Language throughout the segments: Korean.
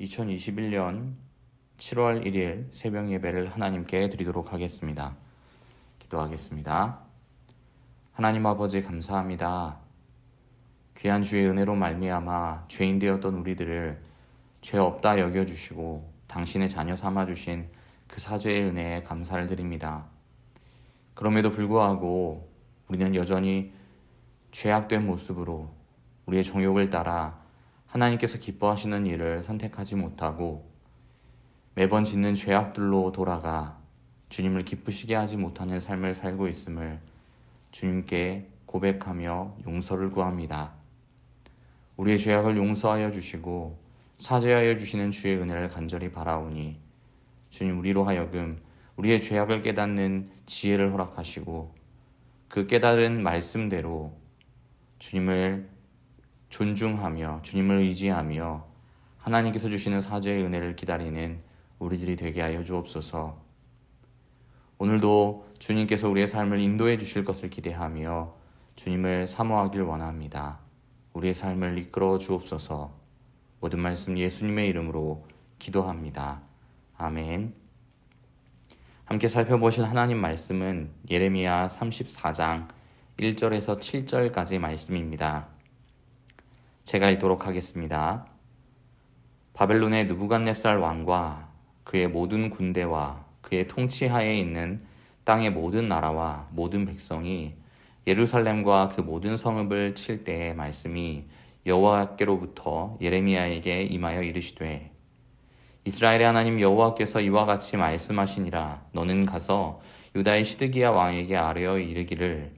2021년 7월 1일 새벽 예배를 하나님께 드리도록 하겠습니다. 기도하겠습니다. 하나님 아버지 감사합니다. 귀한 주의 은혜로 말미암아 죄인 되었던 우리들을 죄 없다 여겨 주시고 당신의 자녀 삼아 주신 그 사죄의 은혜에 감사를 드립니다. 그럼에도 불구하고 우리는 여전히 죄악된 모습으로 우리의 정욕을 따라 하나님께서 기뻐하시는 일을 선택하지 못하고 매번 짓는 죄악들로 돌아가 주님을 기쁘시게 하지 못하는 삶을 살고 있음을 주님께 고백하며 용서를 구합니다. 우리의 죄악을 용서하여 주시고 사죄하여 주시는 주의 은혜를 간절히 바라오니 주님 우리로 하여금 우리의 죄악을 깨닫는 지혜를 허락하시고 그 깨달은 말씀대로 주님을 존중하며 주님을 의지하며 하나님께서 주시는 사죄의 은혜를 기다리는 우리들이 되게 하여 주옵소서. 오늘도 주님께서 우리의 삶을 인도해 주실 것을 기대하며 주님을 사모하길 원합니다. 우리의 삶을 이끌어 주옵소서. 모든 말씀 예수님의 이름으로 기도합니다. 아멘. 함께 살펴보실 하나님 말씀은 예레미야 34장 1절에서 7절까지 말씀입니다. 제가 읽도록 하겠습니다. 바벨론의 느부갓네살 왕과 그의 모든 군대와 그의 통치하에 있는 땅의 모든 나라와 모든 백성이 예루살렘과 그 모든 성읍을 칠 때의 말씀이 여호와께로부터 예레미야에게 임하여 이르시되 이스라엘의 하나님 여호와께서 이와 같이 말씀하시니라 너는 가서 유다의 시드기야 왕에게 아뢰어 이르기를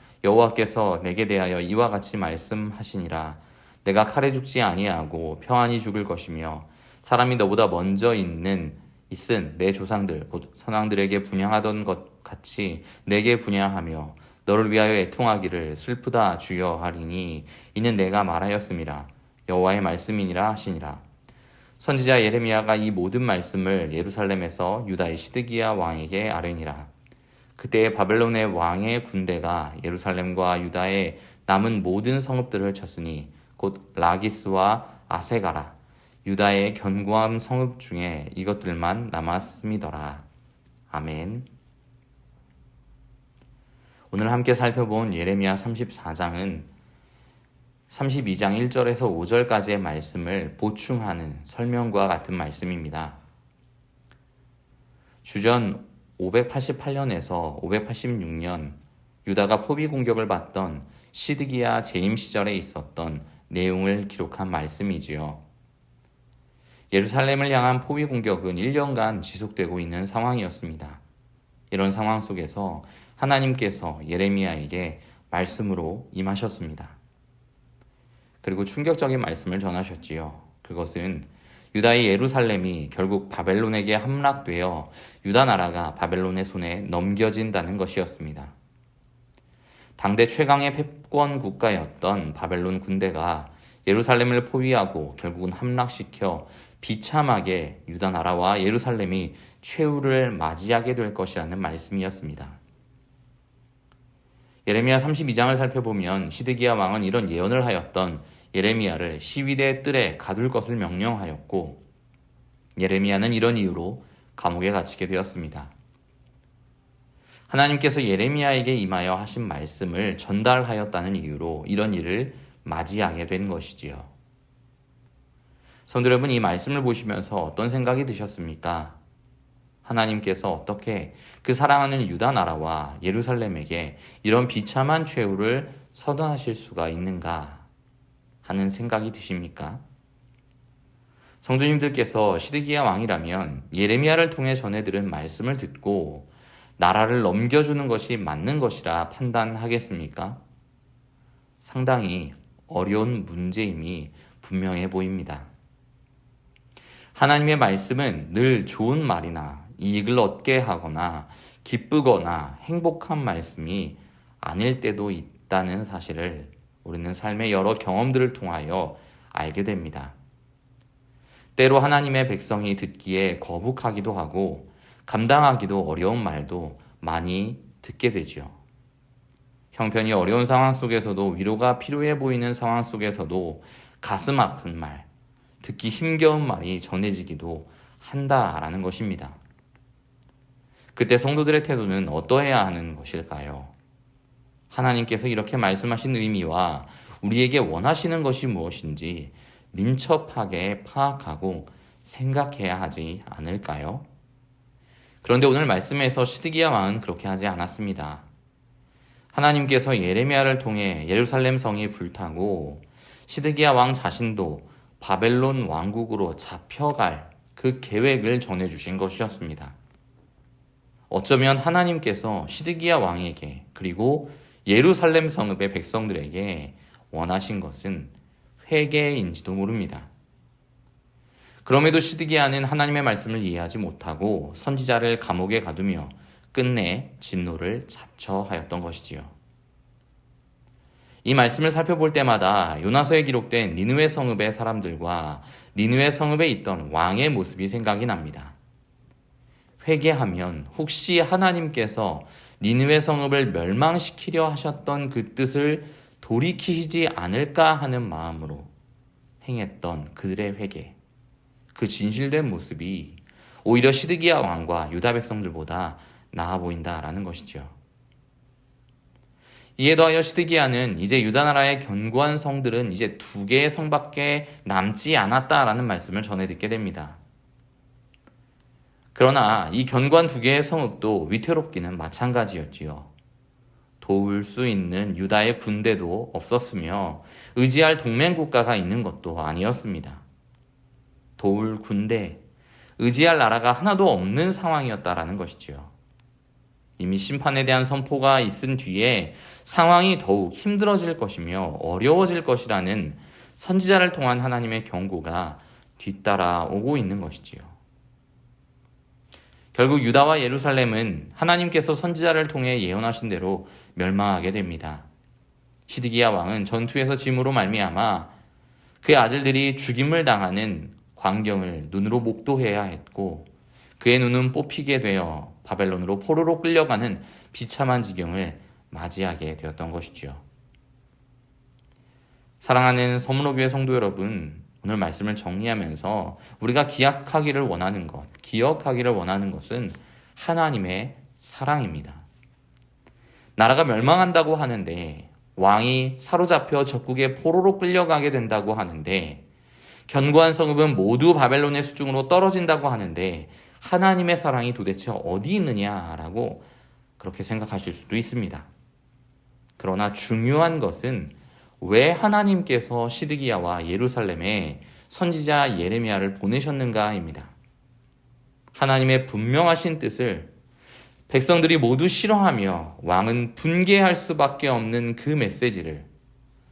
여호와께서 내게 대하여 이와 같이 말씀하시니라. 내가 칼에 죽지 아니하고 평안히 죽을 것이며 사람이 너보다 먼저 있는 있은 내 조상들 곧 선왕들에게 분양하던 것 같이 내게 분양하며 너를 위하여 애통하기를 슬프다 주여 하리니 이는 내가 말하였음이라 여호와의 말씀이니라 하시니라. 선지자 예레미야가 이 모든 말씀을 예루살렘에서 유다의 시드기야 왕에게 아뢰니라 그때 바벨론의 왕의 군대가 예루살렘과 유다의 남은 모든 성읍들을 쳤으니 곧 라기스와 아세가라 유다의 견고한 성읍 중에 이것들만 남았음이더라. 아멘. 오늘 함께 살펴본 예레미야 34장은 32장 1절에서 5절까지의 말씀을 보충하는 설명과 같은 말씀입니다. 주전 588년에서 586년 유다가 포비 공격을 받던 시드기야 재임 시절에 있었던 내용을 기록한 말씀이지요. 예루살렘을 향한 포위 공격은 1년간 지속되고 있는 상황이었습니다. 이런 상황 속에서 하나님께서 예레미야에게 말씀으로 임하셨습니다. 그리고 충격적인 말씀을 전하셨지요. 그것은 유다의 예루살렘이 결국 바벨론에게 함락되어 유다 나라가 바벨론의 손에 넘겨진다는 것이었습니다. 당대 최강의 패권 국가였던 바벨론 군대가 예루살렘을 포위하고 결국은 함락시켜 비참하게 유다 나라와 예루살렘이 최후를 맞이하게 될 것이라는 말씀이었습니다. 예레미야 32장을 살펴보면 시드기야 왕은 이런 예언을 하였던 예레미야를 시위대 뜰에 가둘 것을 명령하였고 예레미야는 이런 이유로 감옥에 갇히게 되었습니다. 하나님께서 예레미야에게 임하여 하신 말씀을 전달하였다는 이유로 이런 일을 맞이하게 된 것이지요. 성도 여러분 이 말씀을 보시면서 어떤 생각이 드셨습니까? 하나님께서 어떻게 그 사랑하는 유다 나라와 예루살렘에게 이런 비참한 최후를 서둔하실 수가 있는가 하는 생각이 드십니까? 성도님들께서 시드기야 왕이라면 예레미야를 통해 전해들은 말씀을 듣고 나라를 넘겨주는 것이 맞는 것이라 판단하겠습니까? 상당히 어려운 문제임이 분명해 보입니다. 하나님의 말씀은 늘 좋은 말이나 이익을 얻게 하거나 기쁘거나 행복한 말씀이 아닐 때도 있다는 사실을 우리는 삶의 여러 경험들을 통하여 알게 됩니다. 때로 하나님의 백성이 듣기에 거북하기도 하고 감당하기도 어려운 말도 많이 듣게 되지요. 형편이 어려운 상황 속에서도 위로가 필요해 보이는 상황 속에서도 가슴 아픈 말, 듣기 힘겨운 말이 전해지기도 한다라는 것입니다. 그때 성도들의 태도는 어떠해야 하는 것일까요? 하나님께서 이렇게 말씀하신 의미와 우리에게 원하시는 것이 무엇인지 민첩하게 파악하고 생각해야 하지 않을까요? 그런데 오늘 말씀에서 시드기야 왕은 그렇게 하지 않았습니다. 하나님께서 예레미야를 통해 예루살렘 성이 불타고 시드기야 왕 자신도 바벨론 왕국으로 잡혀갈 그 계획을 전해주신 것이었습니다. 어쩌면 하나님께서 시드기야 왕에게 그리고 예루살렘 성읍의 백성들에게 원하신 것은 회개인지도 모릅니다. 그럼에도 시드기야는 하나님의 말씀을 이해하지 못하고 선지자를 감옥에 가두며 끝내 진노를 자처하였던 것이지요. 이 말씀을 살펴볼 때마다 요나서에 기록된 니누의 성읍의 사람들과 니누의 성읍에 있던 왕의 모습이 생각이 납니다. 회개하면 혹시 하나님께서 니누의 성읍을 멸망시키려 하셨던 그 뜻을 돌이키지 않을까 하는 마음으로 행했던 그들의 회개, 그 진실된 모습이 오히려 시드기야 왕과 유다 백성들보다 나아 보인다라는 것이죠. 이에 더하여 시드기야는 이제 유다 나라의 견고한 성들은 이제 두 개의 성밖에 남지 않았다라는 말씀을 전해 듣게 됩니다. 그러나 이 견고한 두 개의 성읍도 위태롭기는 마찬가지였지요. 도울 수 있는 유다의 군대도 없었으며 의지할 동맹 국가가 있는 것도 아니었습니다. 도울 군대, 의지할 나라가 하나도 없는 상황이었다라는 것이지요. 이미 심판에 대한 선포가 있은 뒤에 상황이 더욱 힘들어질 것이며 어려워질 것이라는 선지자를 통한 하나님의 경고가 뒤따라 오고 있는 것이지요. 결국 유다와 예루살렘은 하나님께서 선지자를 통해 예언하신 대로 멸망하게 됩니다. 시드기야 왕은 전투에서 짐으로 말미암아 그의 아들들이 죽임을 당하는 광경을 눈으로 목도해야 했고 그의 눈은 뽑히게 되어 바벨론으로 포로로 끌려가는 비참한 지경을 맞이하게 되었던 것이지요. 사랑하는 서문호교회 성도 여러분, 오늘 말씀을 정리하면서 우리가 기약하기를 원하는 것, 기억하기를 원하는 것은 하나님의 사랑입니다. 나라가 멸망한다고 하는데 왕이 사로잡혀 적국의 포로로 끌려가게 된다고 하는데 견고한 성읍은 모두 바벨론의 수중으로 떨어진다고 하는데 하나님의 사랑이 도대체 어디 있느냐라고 그렇게 생각하실 수도 있습니다. 그러나 중요한 것은 왜 하나님께서 시드기야와 예루살렘에 선지자 예레미야를 보내셨는가입니다. 하나님의 분명하신 뜻을 백성들이 모두 싫어하며 왕은 분개할 수밖에 없는 그 메시지를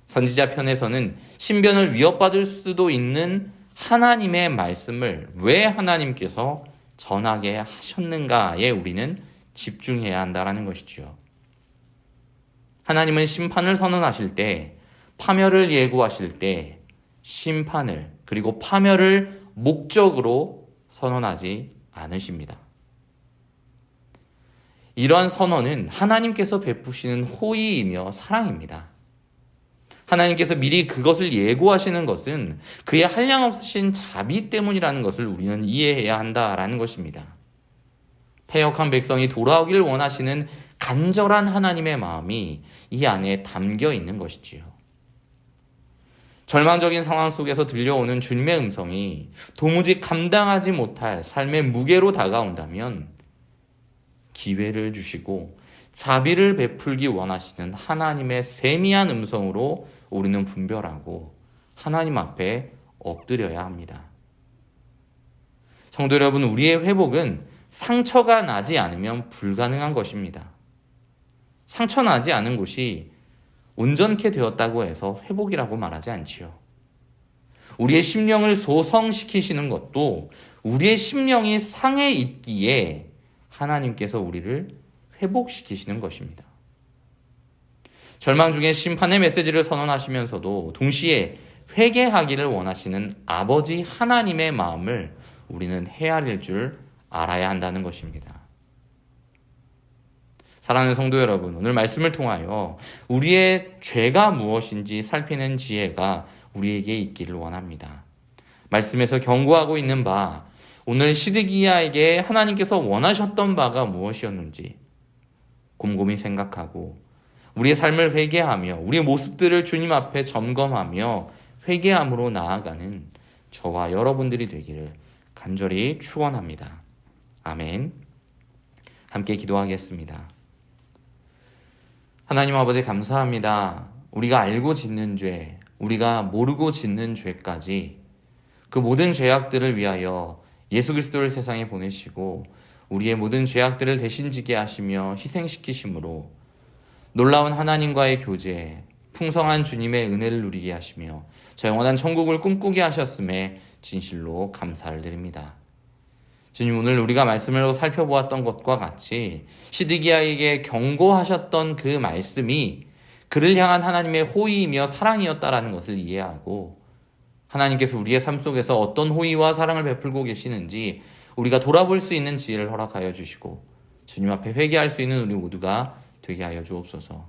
선지자 편에서는 신변을 위협받을 수도 있는 하나님의 말씀을 왜 하나님께서 전하게 하셨는가에 우리는 집중해야 한다라는 것이지요. 하나님은 심판을 선언하실 때 파멸을 예고하실 때 심판을 그리고 파멸을 목적으로 선언하지 않으십니다. 이러한 선언은 하나님께서 베푸시는 호의이며 사랑입니다. 하나님께서 미리 그것을 예고하시는 것은 그의 한량없으신 자비 때문이라는 것을 우리는 이해해야 한다라는 것입니다. 패역한 백성이 돌아오기를 원하시는 간절한 하나님의 마음이 이 안에 담겨 있는 것이지요. 절망적인 상황 속에서 들려오는 주님의 음성이 도무지 감당하지 못할 삶의 무게로 다가온다면 기회를 주시고 자비를 베풀기 원하시는 하나님의 세미한 음성으로 우리는 분별하고 하나님 앞에 엎드려야 합니다. 성도 여러분, 우리의 회복은 상처가 나지 않으면 불가능한 것입니다. 상처 나지 않은 곳이 온전케 되었다고 해서 회복이라고 말하지 않지요. 우리의 심령을 소성시키시는 것도 우리의 심령이 상해 있기에 하나님께서 우리를 회복시키시는 것입니다. 절망 중에 심판의 메시지를 선언하시면서도 동시에 회개하기를 원하시는 아버지 하나님의 마음을 우리는 헤아릴 줄 알아야 한다는 것입니다. 사랑하는 성도 여러분, 오늘 말씀을 통하여 우리의 죄가 무엇인지 살피는 지혜가 우리에게 있기를 원합니다. 말씀에서 경고하고 있는 바, 오늘 시드기야에게 하나님께서 원하셨던 바가 무엇이었는지 곰곰이 생각하고 우리의 삶을 회개하며 우리의 모습들을 주님 앞에 점검하며 회개함으로 나아가는 저와 여러분들이 되기를 간절히 축원합니다. 아멘. 함께 기도하겠습니다. 하나님 아버지 감사합니다. 우리가 알고 짓는 죄, 우리가 모르고 짓는 죄까지 그 모든 죄악들을 위하여 예수 그리스도를 세상에 보내시고 우리의 모든 죄악들을 대신 지게 하시며 희생시키심으로 놀라운 하나님과의 교제, 풍성한 주님의 은혜를 누리게 하시며 저 영원한 천국을 꿈꾸게 하셨음에 진실로 감사를 드립니다. 주님 오늘 우리가 말씀을 살펴보았던 것과 같이 시드기야에게 경고하셨던 그 말씀이 그를 향한 하나님의 호의이며 사랑이었다라는 것을 이해하고 하나님께서 우리의 삶 속에서 어떤 호의와 사랑을 베풀고 계시는지 우리가 돌아볼 수 있는 지혜를 허락하여 주시고 주님 앞에 회개할 수 있는 우리 모두가 되게 하여 주옵소서.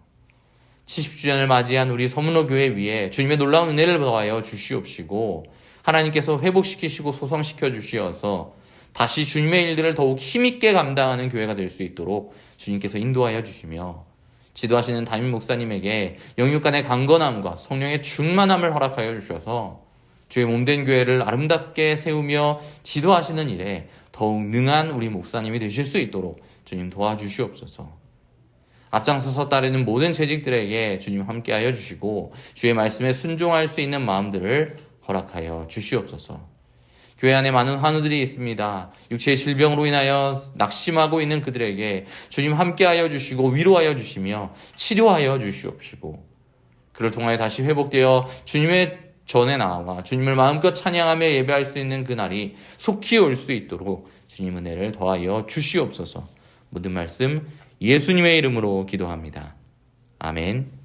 70주년을 맞이한 우리 서문호 교회 위에 주님의 놀라운 은혜를 더하여 주시옵시고 하나님께서 회복시키시고 소성시켜 주시어서 다시 주님의 일들을 더욱 힘있게 감당하는 교회가 될 수 있도록 주님께서 인도하여 주시며 지도하시는 담임 목사님에게 영육간의 강건함과 성령의 충만함을 허락하여 주셔서 주의 몸된 교회를 아름답게 세우며 지도하시는 일에 더욱 능한 우리 목사님이 되실 수 있도록 주님 도와주시옵소서. 앞장서서 따르는 모든 재직들에게 주님 함께하여 주시고 주의 말씀에 순종할 수 있는 마음들을 허락하여 주시옵소서. 교회 안에 많은 환우들이 있습니다. 육체의 질병으로 인하여 낙심하고 있는 그들에게 주님 함께하여 주시고 위로하여 주시며 치료하여 주시옵시고 그를 통하여 다시 회복되어 주님의 전에 나아가 주님을 마음껏 찬양하며 예배할 수 있는 그날이 속히 올 수 있도록 주님 은혜를 더하여 주시옵소서. 모든 말씀 예수님의 이름으로 기도합니다. 아멘.